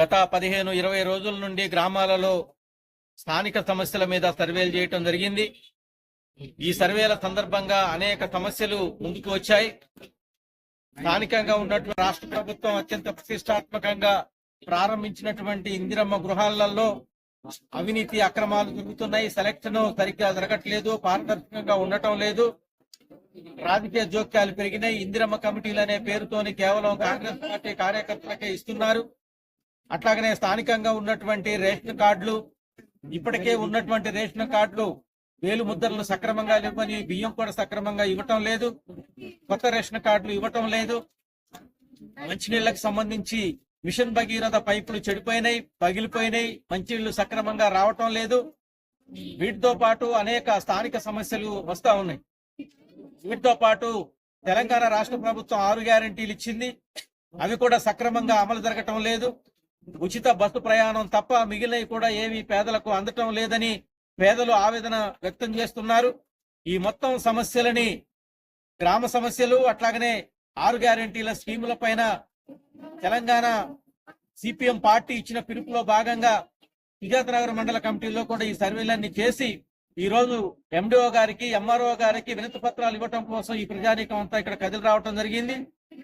గత పదిహేను ఇరవై రోజుల నుండి గ్రామాలలో స్థానిక సమస్యల మీద సర్వేలు చేయటం జరిగింది. ఈ సర్వేల సందర్భంగా అనేక సమస్యలు ముందుకు వచ్చాయి. స్థానికంగా ఉన్నటువంటి రాష్ట్ర ప్రభుత్వం అత్యంత ప్రతిష్టాత్మకంగా ప్రారంభించినటువంటి ఇందిరమ్మ గృహాలలో అవినీతి అక్రమాలు జరుగుతున్నాయి. సెలక్షన్ సరిగ్గా జరగట్లేదు పారదర్శకంగా ఉండటం లేదు. రాజకీయ జోక్యాలు పెరిగినాయి. ఇందిరమ్మ కమిటీలు అనే పేరుతోని కేవలం కాంగ్రెస్ పార్టీ కార్యకర్తలకే ఇస్తున్నారు. అట్లాగనే స్థానికంగా ఉన్నటువంటి రేషన్ కార్డులు ఇప్పటికే ఉన్నటువంటి రేషన్ కార్డులు వేలు ముద్రలు సక్రమంగా లేవని బియ్యం కూడా సక్రమంగా ఇవ్వటం లేదు. కొత్త రేషన్ కార్డులు ఇవ్వటం లేదు. మంచినీళ్ళకి సంబంధించి మిషన్ భగీరథ పైపులు చెడిపోయినాయి పగిలిపోయినాయి మంచినీళ్ళు సక్రమంగా రావటం లేదు. వీటితో పాటు అనేక స్థానిక సమస్యలు వస్తా ఉన్నాయి. వీటితో పాటు తెలంగాణ రాష్ట్ర ప్రభుత్వం ఆరు గ్యారంటీలు ఇచ్చింది. అవి కూడా సక్రమంగా అమలు జరగటం లేదు. ఉచిత బస్సు ప్రయాణం తప్ప మిగిలినవి కూడా ఏమీ పేదలకు అందటం లేదని పేదలు ఆవేదన వ్యక్తం చేస్తున్నారు. ఈ మొత్తం సమస్యలని గ్రామ సమస్యలు అట్లాగనే ఆరు గ్యారంటీల స్కీముల పైన తెలంగాణ సిపిఎం పార్టీ ఇచ్చిన పిలుపులో భాగంగా విజయనగర మండల కమిటీలో కూడా ఈ సర్వేలన్నీ చేసి ఈ రోజు ఎండిఓ గారికి ఎంఆర్ఓ గారికి వినతి పత్రాలు ఇవ్వటం కోసం ఈ ప్రజానీకం అంతా ఇక్కడ కదిలి రావటం జరిగింది.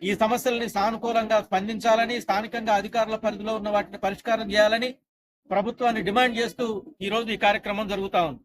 ఈ సమస్యలని సానుకూలంగా స్పందించాలని స్థానికంగా అధికారుల పరిధిలో ఉన్న వాటిని పరిష్కారం చేయాలని ప్రభుత్వాన్ని డిమాండ్ చేస్తూ ఈ రోజు ఈ కార్యక్రమం జరుగుతా ఉంది.